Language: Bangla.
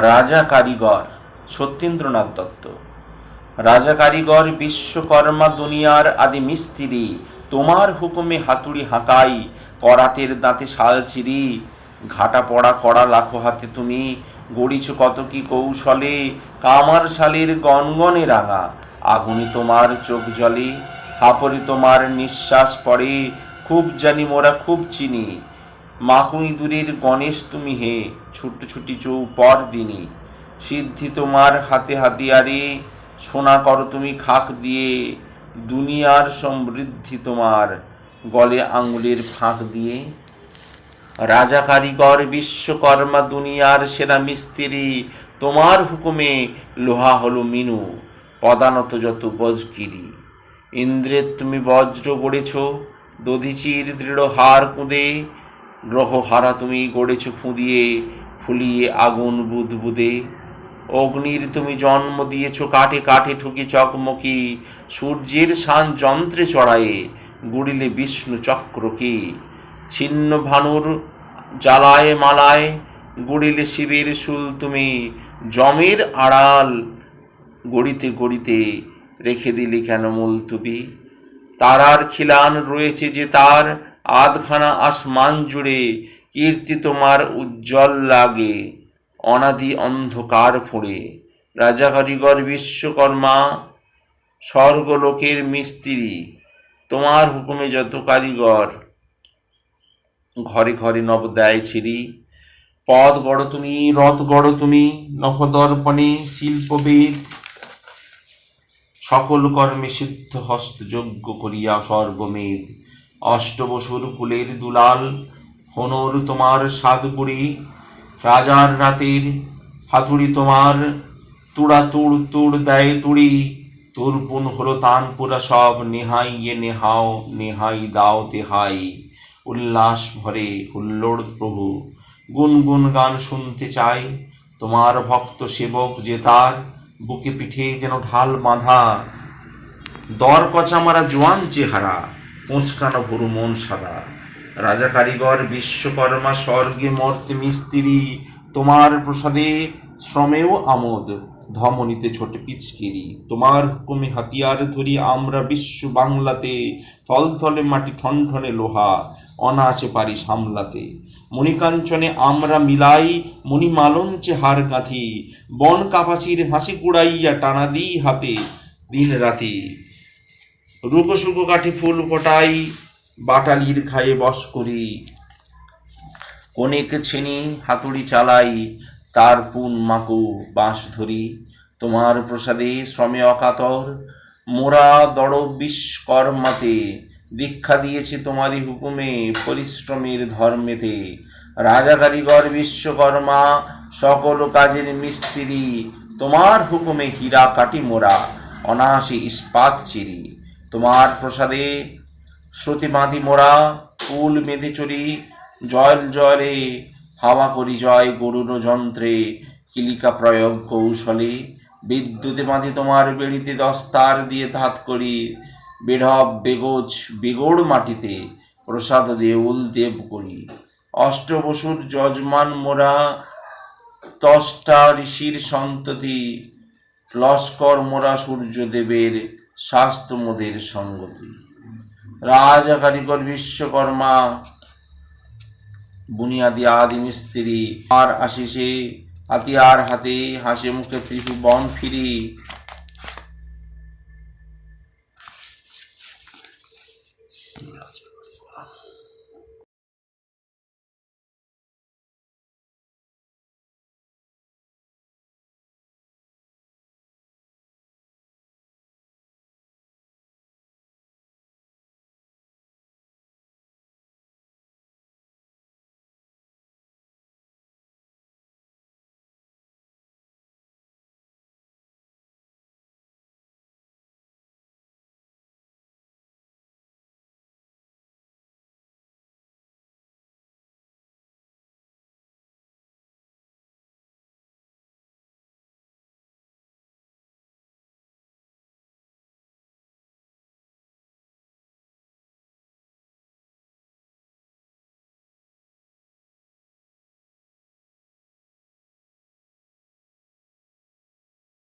রাজা কারিগর সত্যেন্দ্রনাথ দত্ত। রাজা কারিগর, বিশ্বকর্মা দুনিয়ার আদি মিস্ত্রি, তোমার হুকুমে হাতুড়ি হাঁকাই, করাতের দাঁতে শাল চিরি ঘাটা পড়া করা লাখো হাতে তুমি, গড়িছ কত কি কৌশলে, কামার শালের গনগনে রাঙা, আগুনে তোমার চোখ জলে হাপরে তোমার নিঃশ্বাস পড়ে, খুব জানি মোরা খুব চিনি। মাকুই দূরের গণেশ তুমি হে ছুটি ছুটি চৌপর দিনী। সিদ্ধি তোমার হাতে হাতিয়ারে, সোনা করো তুমি খাক দিয়ে। দুনিয়ার সমৃদ্ধি তোমার গলে আঙুলের ফাঁক দিয়ে। রাজা কারিগর, বিশ্বকর্মা, দুনিয়ার সেরা মিস্ত্রি, তোমার হুকুমে লোহা হলো মিনু, পদানত যত বজকিরি। ইন্দ্রের তুমি বজ্র গড়েছ, দধিচির দৃঢ় হার কুঁদে গ্রহ হারা তুমি গড়েছ ফুঁদিয়ে, ফুলিয়ে আগুন বুদবুদে। অগ্নির তুমি জন্ম দিয়েছ, কাঠে কাঠে ঠুকি চকমকি, সূর্যের শান যন্ত্রে চড়ায়ে গুড়িলে বিষ্ণু চক্রকে। ছিন্ন ভানুর জ্বালায় মালায় গুড়িলে শিবের শুল তুমি জমের আড়াল গড়িতে গড়িতে রেখে দিলি কেন মুলতুবি তারার খিলান রয়েছে যে তার আধখানা আসমান জুড়ে কীর্তি তোমার উজ্জ্বল লাগে, অনাদি অন্ধকার ফোড়ে রাজা কারিগর বিশ্বকর্মা, স্বর্গলোকের মিস্ত্রি, তোমার হুকুমে যত কারিগর। ঘরে ঘরে নব দেয় ছিরি, পদ গড় তুমি, রথ গড় তুমি, নখদর্পণে শিল্পবেদ। সকল কর্মে সিদ্ধ হস্ত যজ্ঞ করিয়া সর্বমেদ। অষ্টবসুর কুলের দুলাল, হনর তোমার সাতপুরি রাজার রাতের হাতুড়ি তোমার, তুড়া তুড় তুড় দেয় তুড়ি তুরপুন হলো তান পুরা সব নেহাইয়ে নেহাও, নেহাই দাও তেহাই। উল্লাস ভরে হুল্লোড় প্রভু গুনগুন গান শুনতে চাই, তোমার ভক্ত সেবক যে তার, বুকে পিঠে যেন ঢাল বাঁধা। দর কচামারা জোয়ান চেহারা পোঁচকানো ভরু মন সাদা। রাজা কারিগর, বিশ্বকর্মা স্বর্গে মর্তে মিস্ত্রি, তোমার প্রসাদে শ্রমেও আমোদ। ধমনীতে ছোট পিচকিরি, তোমার হুকুমে হাতিয়ার ধরি আমরা বিশ্ব বাংলাতে। থলথলে মাটি ঠনঠনে লোহা, অনাচে পারি সামলাতে। মণিকাঞ্চনে আমরা মিলাই মণিমালঞ্চে হার গাঁথি। বন কাপাচির হাসি কুড়াইয়া টানা দিই হাতে। দিন রাতি শুকো কাঠে ফুল ফোটাই, বাটালির খায়ে বস করি। কনেক ছেনি হাতুড়ি চালাই, তার পুন মাকু বাঁশ ধরি। তোমার প্রসাদে শ্রমে অকাতর, মোরা দড় বিশ্বকর্মাতে দীক্ষা দিয়েছে তোমারই হুকুমে পরিশ্রমের ধর্মেতে। রাজা কারিগর বিশ্বকর্মা, সকল কাজের মিস্ত্রি, তোমার হুকুমে হীরা কাটি মোরা অনাসে ইস্পাত চিরি। তোমার প্রসাদে শ্রুতি বাঁধি মোরা, ফুল বেঁধে চড়ি জল জলে হাওয়া করি জয় গরুর যন্ত্রে, কিলিকা প্রয়োগ কৌশলে। বিদ্যুতে বাঁধি তোমার বেড়িতে দস্তার দিয়ে ধাত করি বেঢব বেগোজ, বেগোড় মাটিতে প্রসাদ দেউল দেব করি। অষ্টবসুর যজমান মোরা, তষ্টা ঋষির সন্ততি, লস্কর মোরা সূর্যদেবের শাস্তমোদের সঙ্গতি। রাজা কারিগর বিশ্বকর্মা, বুনিয়াদি আদি মিস্ত্রি আর আশিসে আতিয়ার হাতে হাসি মুখে ত্রিভুবন ফিরি।